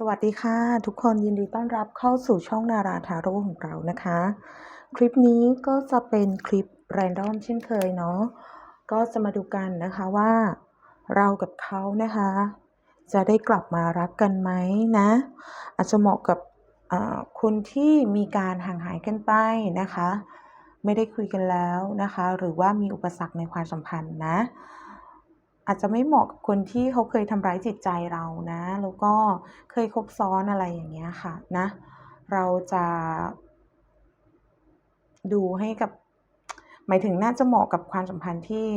สวัสดีค่ะ ทุกคนยินดีต้อนรับเข้าสู่ช่องนาราทาโร่ของเรานะคะ คลิปนี้ก็จะเป็นคลิปแรนดอมเช่นเคยเนาะก็จะมาดูกันนะคะว่าเรากับเขานะคะ จะได้กลับมารักกันไหมนะ อาจจะเหมาะกับคนที่มีการห่างหายกันไปนะคะ ไม่ได้คุยกันแล้วนะคะ หรือว่ามีอุปสรรคในความสัมพันธ์นะ อาจจะไม่เหมาะกับคนที่เขาเคยทำร้ายจิตใจเรานะ แล้วก็เคยคบซ้อนอะไรอย่างเงี้ยค่ะนะ เราจะดูให้กับ หมายถึงน่าจะเหมาะกับความสัมพันธ์ที่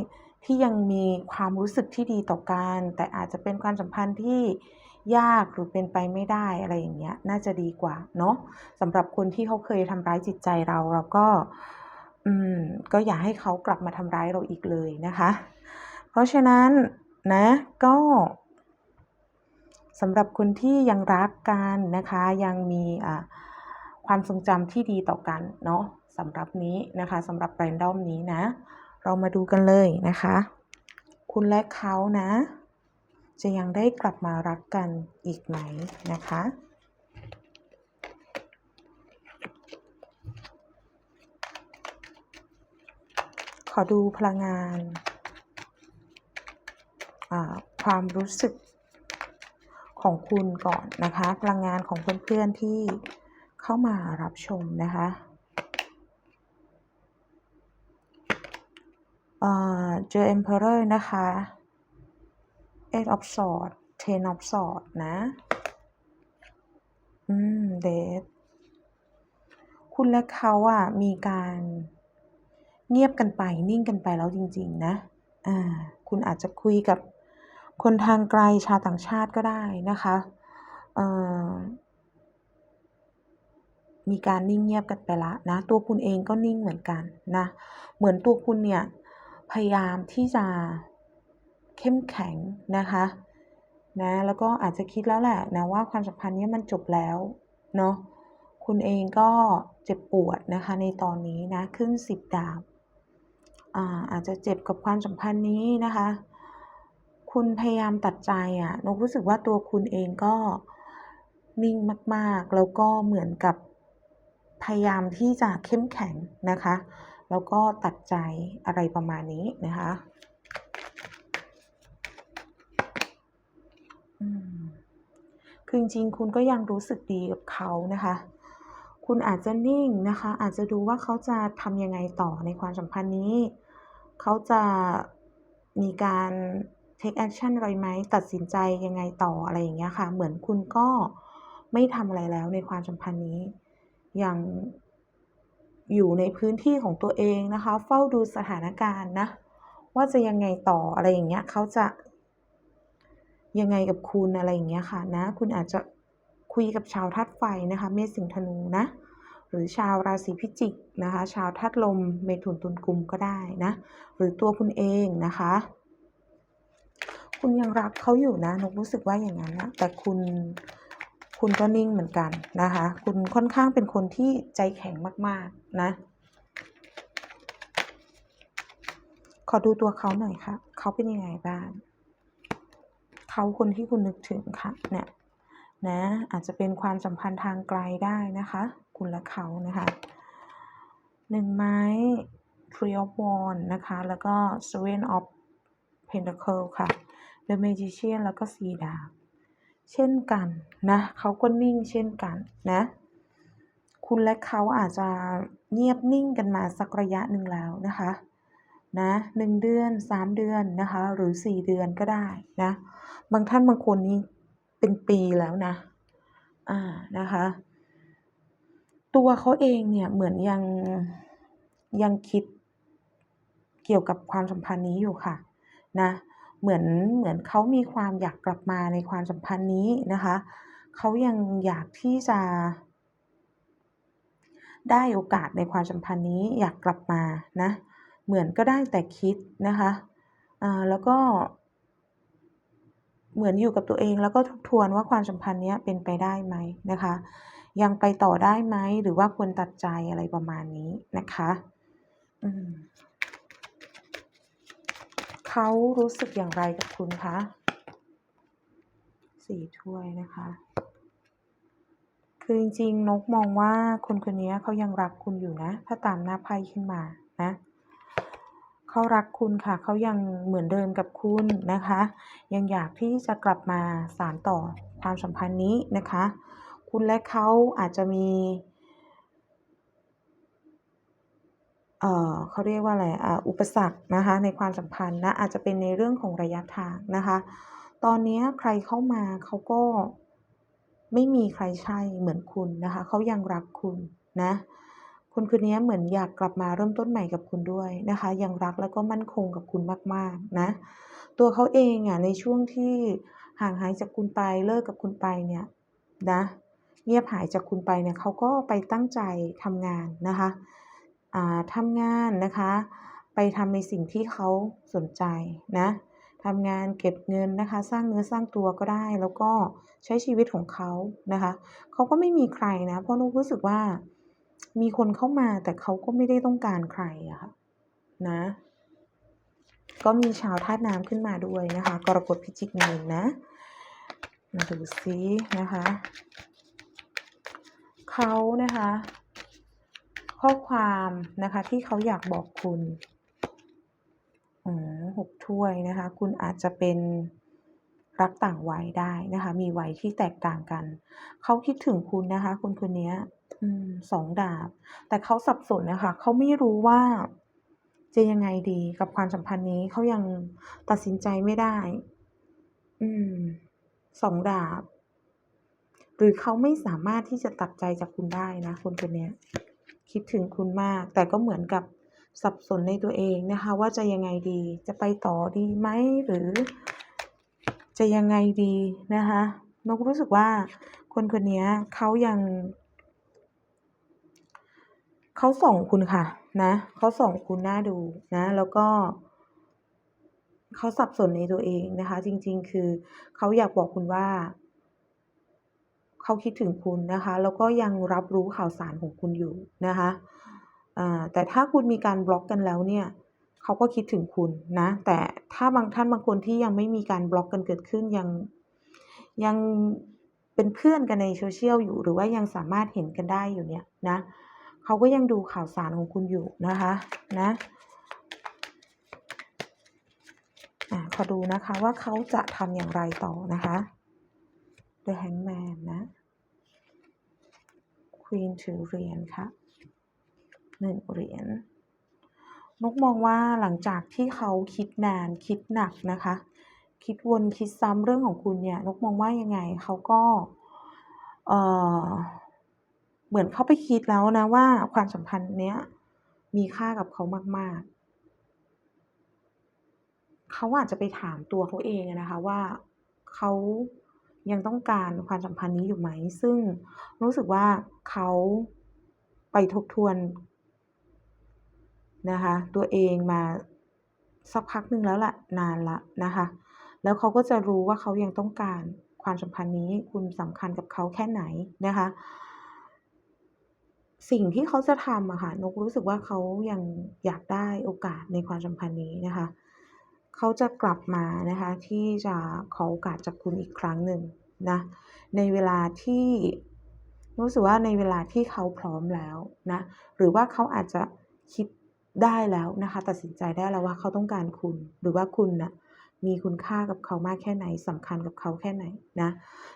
ที่ยังมีความรู้สึกที่ดีต่อกัน แต่อาจจะเป็นความสัมพันธ์ที่ยากหรือเป็นไปไม่ได้อะไรอย่างเงี้ย น่าจะดีกว่าเนาะสำหรับคนที่เขาเคยทำร้ายจิตใจเราเราก็ อืม ก็อย่าให้เขากลับมาทำร้ายเราอีกเลยนะคะ เพราะฉะนั้นนะก็สำหรับคนที่ยังรักกันนะคะ ยังมีความทรงจำที่ดีต่อกันเนาะสำหรับนี้นะคะสำหรับแรนดอมนี้นะ เรามาดูกันเลยนะคะ คุณและเขานะ จะยังได้กลับมารักกันอีกไหมนะคะขอดูพลังงาน ความรู้สึกของคุณก่อนนะคะ พลังงานของเพื่อนๆที่เข้ามารับชมนะคะเอ่อเจอ Emperor นะคะ Eight of Swords Ten of Swords นะ อืม เดทคุณและเขาอะมีการเงียบกันไปนิ่งกันไปแล้วจริง ๆ นะ อ่า คุณอาจจะคุยกับ คนทางไกลชาวต่างชาติก็ได้นะคะมีการนิ่งเงียบกันไปละนะ ตัวคุณเองก็นิ่งเหมือนกันนะ เหมือนตัวคุณเนี่ย พยายามที่จะเข้มแข็งนะคะนะแล้วก็อาจจะคิดแล้วแหละนะว่าความสัมพันธ์นี้มันจบแล้วเนาะคุณเองก็เจ็บปวดนะคะในตอนนี้นะขึ้นสิบดาบอ่าอาจจะเจ็บกับความสัมพันธ์นี้นะคะ คุณพยายามตัดใจอะนกรู้สึกว่าตัวคุณเองก็นิ่งมากๆ แล้วก็เหมือนกับพยายามที่จะเข้มแข็งนะคะ แล้วก็ตัดใจอะไรประมาณนี้นะคะคือจริงๆคุณก็ยังรู้สึกดีกับเขานะคะ คุณอาจจะนิ่งนะคะ อาจจะดูว่าเขาจะทำยังไงต่อในความสัมพันธ์นี้ เขาจะมีการ take action อะไรไหมตัดสินใจยังไงต่ออะไรอย่างเงี้ยค่ะ เหมือนคุณก็ไม่ทำอะไรแล้วในความสัมพันธ์นี้ อยังอยู่ในพื้นที่ของตัวเองนะคะ เฝ้าดูสถานการณ์นะ ว่าจะยังไงต่ออะไรอย่างเงี้ยเขาจะยังไงกับคุณอะไรอย่างเงี้ยค่ะนะ คุณอาจจะคุยกับชาวธาตุไฟนะคะ เมษสิงธนูนะ หรือชาวราศีพิจิกนะคะ ชาวธาตุลมเมถุนตุลกุมก็ได้นะ หรือตัวคุณเองนะคะ คุณยังรักเขาอยู่นะนกรู้สึกว่าอย่างนั้นนะแต่คุณคุณก็นิ่งเหมือนกันนะคะ คุณค่อนข้างเป็นคนที่ใจแข็งมาก ๆ นะ ขอดูตัวเขาหน่อยค่ะ เขาเป็นยังไงบ้าง เขาคนที่คุณนึกถึงค่ะ เนี่ย นะ อาจจะเป็นความสัมพันธ์ทางไกลได้นะคะ คุณและเขานะคะ หนึ่งไม้ Three of Wands นะคะ แล้วก็ Seven of Pentacle ค่ะ The Magician แล้วก็สี่ดาบเช่นกันนะเขาก็นิ่งเช่นกันนะ คุณและเขาอาจจะเงียบนิ่งกันมาสักระยะหนึ่งแล้วนะคะนะหนึ่งเดือนสามเดือนนะคะ หรือสี่เดือนก็ได้นะ บางท่านบางคนนี่เป็นปีแล้วนะ อ่านะคะ ตัวเขาเองเนี่ยเหมือนยังยังคิดเกี่ยวกับความสัมพันธ์นี้อยู่ค่ะ นะ เหมือนเหมือนเขามีความอยากกลับมาในความสัมพันธ์นี้นะคะเขายังอยากที่จะ ได้โอกาสในความสัมพันธ์นี้อยากกลับมานะเหมือนก็ได้แต่คิดนะคะอ่าแล้วก็ เหมือนอยู่กับตัวเองแล้วก็ทบทวนว่าความสัมพันธ์เนี้ยเป็นไปได้ไหมนะคะ ยังไปต่อได้ไหมหรือว่าควรตัดใจอะไรประมาณนี้นะคะ อืม เขารู้สึกอย่างไรกับคุณคะสี่ถ้วยนะคะ คือจริงๆนกมองว่าคนคนนี้เขายังรักคุณอยู่นะ ถ้าตามหน้าไพ่ขึ้นมานะเขารักคุณค่ะ เขายังเหมือนเดิมกับคุณนะคะ ยังอยากที่จะกลับมาสานต่อความสัมพันธ์นี้นะคะ คุณและเขาอาจจะมี เขาเรียกว่าอะไรอ,อุปสรรคนะคะในความสัมพันธ์นะอาจจะเป็นในเรื่องของระยะทางนะคะ ตอนนี้ใครเข้ามาเขาก็ไม่มีใครใช่เหมือนคุณนะคะเขายังรักคุณนะคนคนนี้เหมือนอยากกลับมาเริ่มต้นใหม่กับคุณด้วยนะคะ ยังรักแล้วก็มั่นคงกับคุณมากๆนะ ตัวเขาเองอะในช่วงที่ห่างหายจากคุณไปเลิกกับคุณไปเนี่ยนะเงียบหายจากคุณไปเนี่ยเขาก็ไปตั้งใจทำงานนะคะ ทำงานนะคะ ไปทำในสิ่งที่เขาสนใจนะทำงานเก็บเงินนะคะ สร้างเนื้อสร้างตัวก็ได้ แล้วก็ใช้ชีวิตของเขานะคะเขาก็ไม่มีใครนะเพราะนุกรู้สึกว่ามีคนเข้ามาแต่เขาก็ไม่ได้ต้องการใครอะค่ะนะ ก็มีชาวธาตุน้ำขึ้นมาด้วยนะคะ กรกฎพิจิกมีนนะ มาดูซินะคะเขานะคะ ข้อความนะคะที่เขาอยากบอกคุณอ๋อหกถ้วยนะคะ คุณอาจจะเป็นรักต่างวัยได้นะคะ มีวัยที่แตกต่างกัน เขาคิดถึงคุณนะคะคนคนนี้สองดาบ แต่เขาสับสนนะคะ เขาไม่รู้ว่าจะยังไงดีกับความสัมพันธ์นี้เขายังตัดสินใจไม่ได้ อืมสองดาบ หรือเขาไม่สามารถที่จะตัดใจจากคุณได้นะคนคนนี้ คิดถึงคุณมาก แต่ก็เหมือนกับสับสนในตัวเองนะคะ ว่าจะยังไงดี จะไปต่อดีไหมหรือ จะยังไงดีนะคะนกรู้สึกว่าคนคนนี้เขายังเขาส่องคุณค่ะ นะเขาส่องคุณน่าดูนะ แล้วก็เขาสับสนในตัวเองนะคะ จริง ๆ คือเขาอยากบอกคุณว่า เขาคิดถึงคุณนะคะ แล้วก็ยังรับรู้ข่าวสารของคุณอยู่นะคะอ่าแต่ถ้าคุณมีการบล็อกกันแล้วเนี่ยเขาก็คิดถึงคุณนะ แต่ถ้าบางท่านบางคนที่ยังไม่มีการบล็อกกันเกิดขึ้นยังยังเป็นเพื่อนกันในโซเชียลอยู่ หรือว่ายังสามารถเห็นกันได้อยู่เนี่ยนะเขาก็ยังดูข่าวสารของคุณอยู่นะคะนะอ่าขอดูนะคะว่าเขาจะทำอย่างไรต่อนะคะ The Hangman นะ Queen ถือเหรียญค่ะหนึ่งเหรียญนกมองว่าหลังจากที่เขาคิดนานคิดหนักนะคะ คิดวนคิดซ้ำเรื่องของคุณเนี่ยนกมองว่ายังไงเขาก็เออเหมือนเขาไปคิดแล้วนะว่าความสัมพันธ์เนี้ยมีค่ากับเขามาก ๆ เขาอาจจะไปถามตัวเขาเองนะคะว่าเขา ยังต้องการความสัมพันธ์นี้อยู่ไหม ซึ่งรู้สึกว่าเขาไปทบทวนนะคะ ตัวเองมาสักพักหนึ่งแล้วแหละนานละนะคะ แล้วเขาก็จะรู้ว่าเขายังต้องการความสัมพันธ์นี้คุณสำคัญกับเขาแค่ไหนนะคะ สิ่งที่เขาจะทำอะค่ะนกรู้สึกว่าเขายังอยากได้โอกาสในความสัมพันธ์นี้นะคะ เขาจะกลับมานะคะ ที่จะขอโอกาสจากคุณอีกครั้งหนึ่งนะในเวลาที่รู้สึกว่าในเวลาที่เขาพร้อมแล้วนะหรือว่าเขาอาจจะคิดได้แล้วนะคะ ตัดสินใจได้แล้วว่าเขาต้องการคุณ หรือว่าคุณนะ่ะมีคุณค่ากับเขามากแค่ไหนสำคัญกับเขาแค่ไหนนะ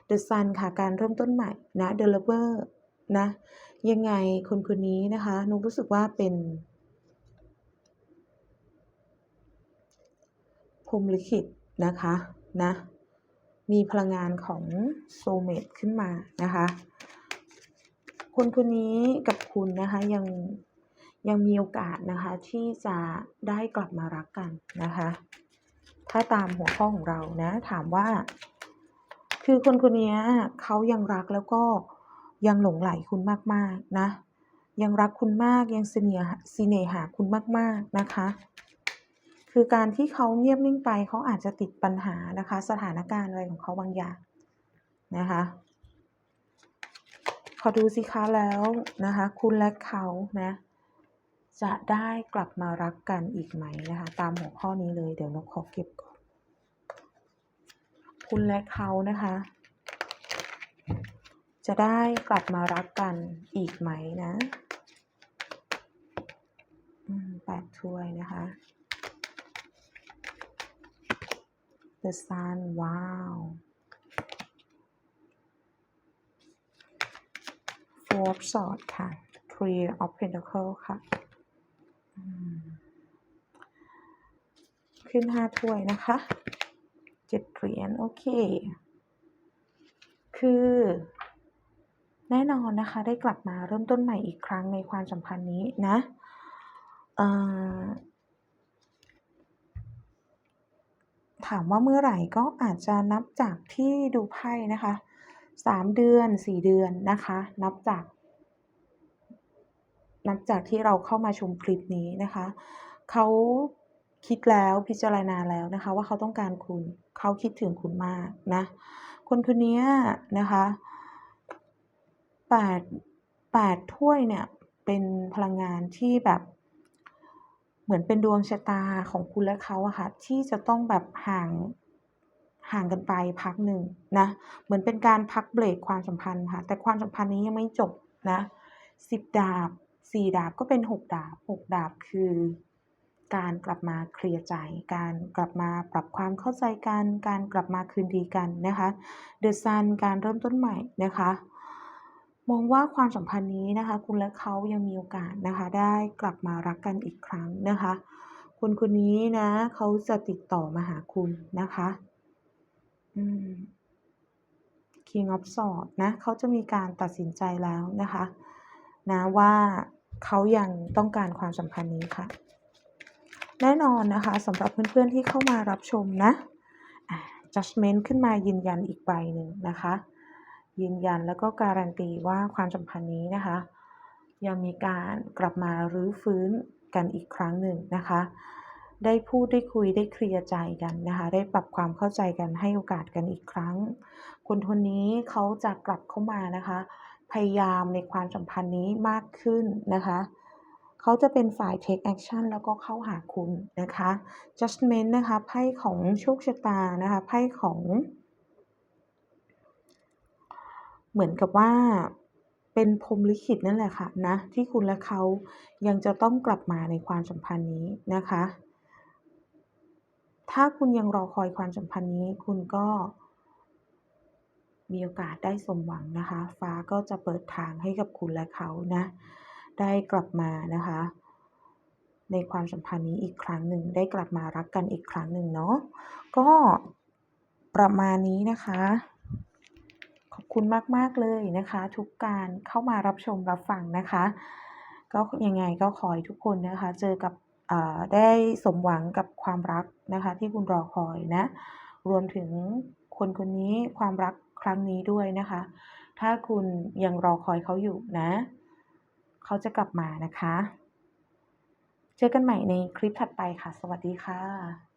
The Sun ค่ะการเริ่มต้นใหม่นะ The Lover นะยังไงคนคนนี้นะคะนุกรู้สึกว่าเป็น พรมลิขิตนะคะนะมีพลังงานของโซเมตขึ้นมานะคะคนคนนี้กับคุณนะคะยังยังมีโอกาสนะคะที่จะได้กลับมารักกันนะคะ ถ้าตามหัวข้อของเรานะถามว่า คือคนคนนี้เขายังรักแล้วก็ยังหลงไหลคุณมากๆนะ ยังรักคุณมากยังเสน่หาเสน่หาคุณมากๆนะคะ คือการที่เขาเงียบนิ่งไปเขาอาจจะติดปัญหานะคะ สถานการณ์อะไรของเขาบางอย่างนะคะขอดูสิคะแล้วนะคะ คุณและเขานะจะได้กลับมารักกันอีกไหมนะคะ ตามหัวข้อนี้เลยเดี๋ยวนกขอเก็บก่อน คุณและเขานะคะ จะได้กลับมารักกันอีกไหมนะแปดถ้วยนะคะ The Sun ว้าว Four of Swords ค่ะ Three of Pentacles ค่ะ ขึ้นห้าถ้วยนะคะเจ็ดเหรียญโอเค คือแน่นอนนะคะ ได้กลับมาเริ่มต้นใหม่อีกครั้งในความสัมพันธ์นี้นะ เอ่อ ถามว่าเมื่อไหร่ก็อาจจะนับจากที่ดูไพ่นะคะสามเดือนสี่เดือนนะคะ นับจาก นับจากที่เราเข้ามาชมคลิปนี้นะคะเขาคิดแล้วพิจารณาแล้วนะคะ ว่าเขาต้องการคุณเขาคิดถึงคุณมากนะ คนคนนี้นะคะแปดแปดถ้วยเนี่ยเป็นพลังงานที่แบบ เหมือนเป็นดวงชะตาของคุณและเขาอะค่ะที่จะต้องแบบห่างห่างกันไปพักหนึ่งนะเหมือนเป็นการพักเบรกความสัมพันธ์ค่ะ แต่ความสัมพันธ์นี้ยังไม่จบนะสิบดาบสี่ดาบก็เป็นหกดาบหกดาบคือการกลับมาเคลียร์ใจ การกลับมาปรับความเข้าใจกัน การกลับมาคืนดีกันนะคะ เดอะซันการเริ่มต้นใหม่นะคะ มองว่าความสัมพันธ์นี้นะคะ คุณและเขายังมีโอกาสนะคะ ได้กลับมารักกันอีกครั้งนะคะ คนคนนี้นะเขาจะติดต่อมาหาคุณนะคะอืม King of Swords นะเขาจะมีการตัดสินใจแล้วนะคะ นะว่าเขายังต้องการความสัมพันธ์นี้ค่ะ แน่นอนนะคะสำหรับเพื่อนๆที่เข้ามารับชมนะ judgment ขึ้นมายืนยันอีกใบหนึ่งนะคะ ยืนยันแล้วก็การันตีว่าความสัมพันธ์นี้นะคะ ยังมีการกลับมารื้อฟื้นกันอีกครั้งหนึ่งนะคะ ได้พูดได้คุยได้เคลียร์ใจกันนะคะ ได้ปรับความเข้าใจกันให้โอกาสกันอีกครั้ง คนคนนี้เขาจะกลับเข้ามานะคะ พยายามในความสัมพันธ์นี้มากขึ้นนะคะเขาจะเป็นฝ่าย take action แล้วก็เข้าหาคุณนะคะ judgment นะคะไพ่ของโชคชะตานะคะไพ่ของ เหมือนกับว่าเป็นพรมลิขิตนั่นแหละค่ะนะที่คุณและเขายังจะต้องกลับมาในความสัมพันธ์นี้นะคะ ถ้าคุณยังรอคอยความสัมพันธ์นี้ คุณก็มีโอกาสได้สมหวังนะคะ ฟ้าก็จะเปิดทางให้กับคุณและเขานะ ได้กลับมานะคะ ในความสัมพันธ์นี้อีกครั้งหนึ่งได้กลับมารักกันอีกครั้งหนึ่งเนาะก็ประมาณนี้นะคะ ขอบคุณมาก ๆ เลยนะคะ ทุกการเข้ามารับชมรับฟังนะคะ ก็ยังไงก็ขอให้ทุกคนนะคะ เจอกับได้สมหวังกับความรักนะคะ ที่คุณรอคอยนะ รวมถึงคนคนนี้ความรักครั้งนี้ด้วยนะคะ ถ้าคุณยังรอคอยเขาอยู่นะ เขาจะกลับมานะคะ เจอกันใหม่ในคลิปถัดไปค่ะ สวัสดีค่ะ